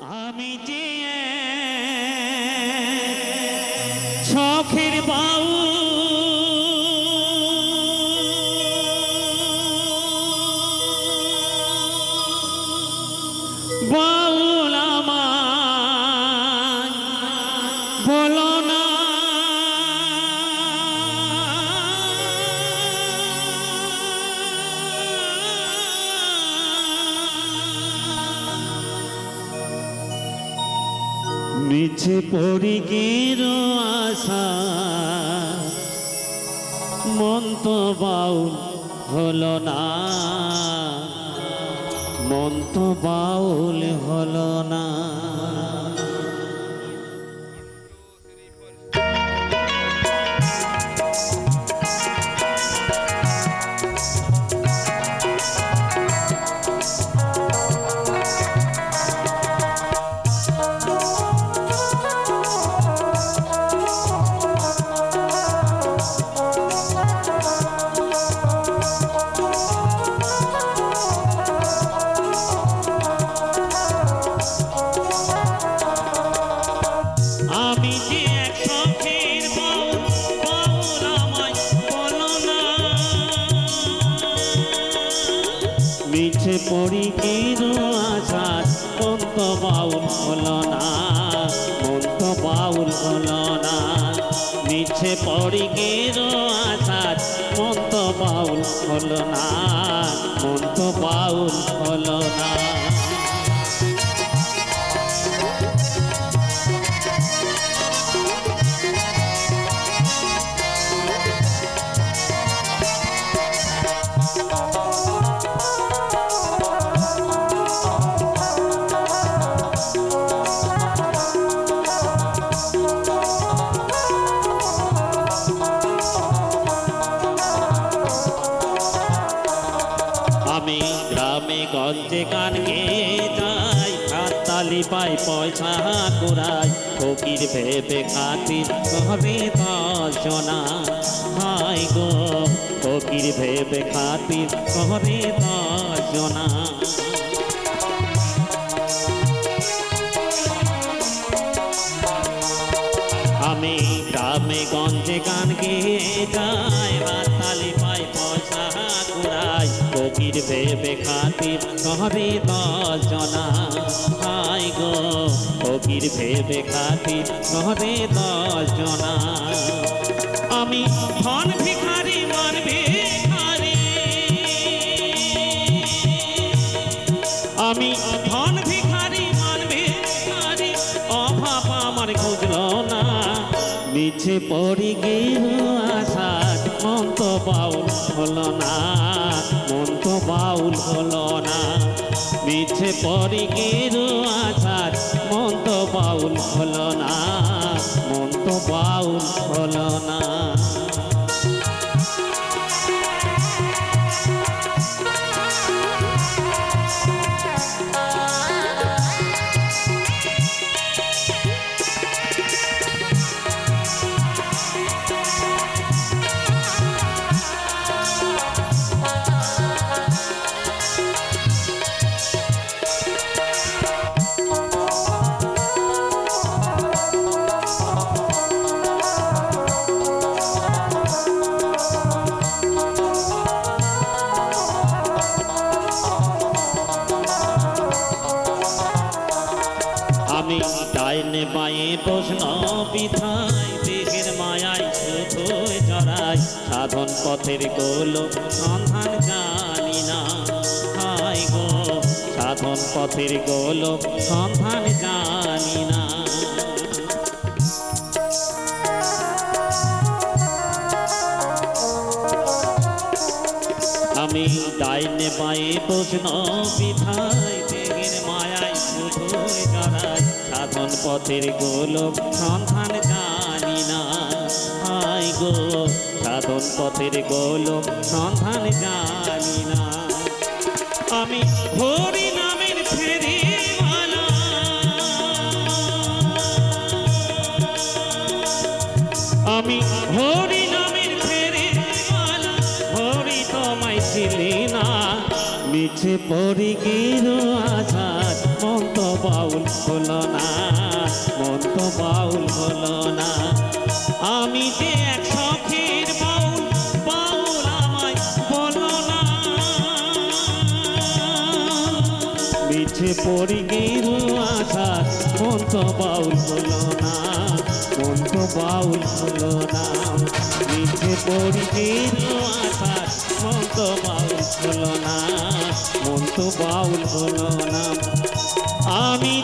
আমি যে শখের বাউ বাউল। মিছে পড়ি গির আশা। মন তো বাউল হল না। মন তো বাউল হল না। মিছে পড়ি গির আশার মন তো বাউল হলো না মন তো বাউল হলো না। মিছে পড়ি গির আশার মন বাউল হলো না মন বাউল হলো না। গঞ্জে গান গেয়ে যাই, হাততালি পাই, পয়সা কুড়াই। ফকির ভেবে খাতির করে দর্শনা হাই গো, ফকির ভেবে খাতির করে দর্শনা আমি গ্রামে গঞ্জে গান গেয়ে যাই ভেবে খাতির করে দর্শনা হাই গো, ফকির ভেবে খাতির করে দর্শনা আমি ধন ভিখারি মান আমি ধন ভিখারি মান অভাব আমার খুঁজলো না। গিল আশার মন তো বাউল হলো না। বাউল হলো না। মিছে পরি গিল আশার মন তো বাউল হলো না। মন তো বাউল হলো না। বায়ে প্রশ্ন বিধাই দেহের মায়ায় শুধুই জড়াই। সাধন পথের গোল সন্ধান জানি না হাই গো। সাধন পথের গোল সন্ধান জানি না। আমি ডাইনে বায়ে প্রশ্ন বিধাই দেহের মায়ায় শুধুই জড়াই। সাধন পথের গোলক সন্ধান জানি না। হাই গো, সাধন পথের গোলক সন্ধান জানি না। আমি হরি নামের ফেরিওয়ালা আমি হরি নামের ফেরিওয়ালা হরি তোমায় ছিলি না। মিছে পড়ি গির মন্ত বাউল হলো না মন বাউল হলো না। আমি যে এক শখের বাউল বাউল আমায় বলো না। মিছে পড়ি গেরু আশা মন তো বাউল হলো না মন তো বাউল হলো না। মিছে পড়ি গেরু আশা মন বাউল হলো না মন বাউল হলো না। আমি